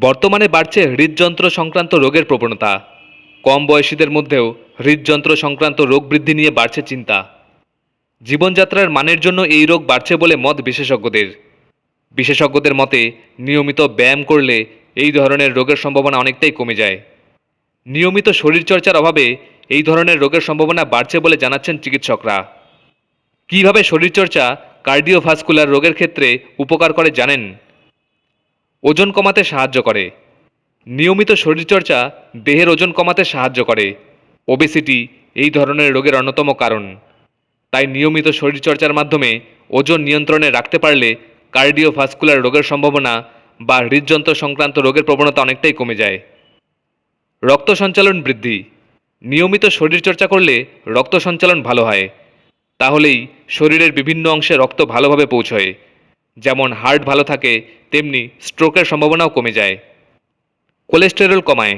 বর্তমানে বাড়ছে হৃদযন্ত্র সংক্রান্ত রোগের প্রবণতা। কম বয়সীদের মধ্যেও হৃদযন্ত্র সংক্রান্ত রোগ বৃদ্ধি নিয়ে বাড়ছে চিন্তা। জীবনযাত্রার মানের জন্য এই রোগ বাড়ছে বলে মত বিশেষজ্ঞদের। বিশেষজ্ঞদের মতে, নিয়মিত ব্যায়াম করলে এই ধরনের রোগের সম্ভাবনা অনেকটাই কমে যায়। নিয়মিত শরীরচর্চার অভাবে এই ধরনের রোগের সম্ভাবনা বাড়ছে বলে জানাচ্ছেন চিকিৎসকরা। কীভাবে শরীরচর্চা, কার্ডিওভাস্কুলার রোগের ক্ষেত্রে উপকার করে জানেন? ওজন কমাতে সাহায্য করে। নিয়মিত শরীরচর্চা দেহের ওজন কমাতে সাহায্য করে। ওবেসিটি এই ধরনের রোগের অন্যতম কারণ। তাই নিয়মিত শরীরচর্চার মাধ্যমে ওজন নিয়ন্ত্রণে রাখতে পারলে কার্ডিওভাস্কুলার রোগের সম্ভাবনা বা হৃদযন্ত্র সংক্রান্ত রোগের প্রবণতা অনেকটাই কমে যায়। রক্ত সঞ্চালন বৃদ্ধি। নিয়মিত শরীরচর্চা করলে রক্ত সঞ্চালন ভালো হয়। তাহলেই শরীরের বিভিন্ন অংশে রক্ত ভালোভাবে পৌঁছয়। যেমন হার্ট ভালো থাকে, তেমনি স্ট্রোকের সম্ভাবনাও কমে যায়। কোলেস্টেরল কমায়।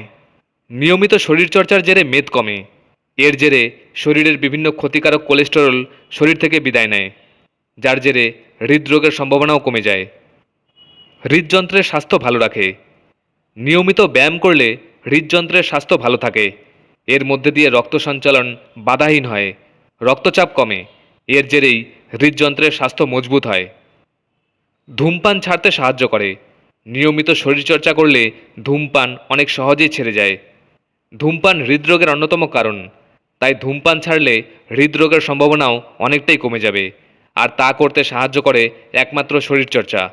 নিয়মিত শরীরচর্চার জেরে মেদ কমে। এর জেরে শরীরের বিভিন্ন ক্ষতিকারক কোলেস্টেরল শরীর থেকে বিদায় নেয়, যার জেরে হৃদরোগের সম্ভাবনাও কমে যায়। হৃদযন্ত্রের স্বাস্থ্য ভালো রাখে। নিয়মিত ব্যায়াম করলে হৃদযন্ত্রের স্বাস্থ্য ভালো থাকে। এর মধ্যে দিয়ে রক্ত সঞ্চালন বাধাহীন হয়। রক্তচাপ কমে। এর জেরেই হৃদযন্ত্রের স্বাস্থ্য মজবুত হয়। ধূমপান ছাড়তে সাহায্য করে। নিয়মিত শরীরচর্চা করলে ধূমপান অনেক সহজেই ছেড়ে যায়। ধূমপান হৃদরোগের অন্যতম কারণ। তাই ধূমপান ছাড়লে হৃদরোগের সম্ভাবনাও অনেকটাই কমে যাবে। আর তা করতে সাহায্য করে একমাত্র শরীরচর্চা।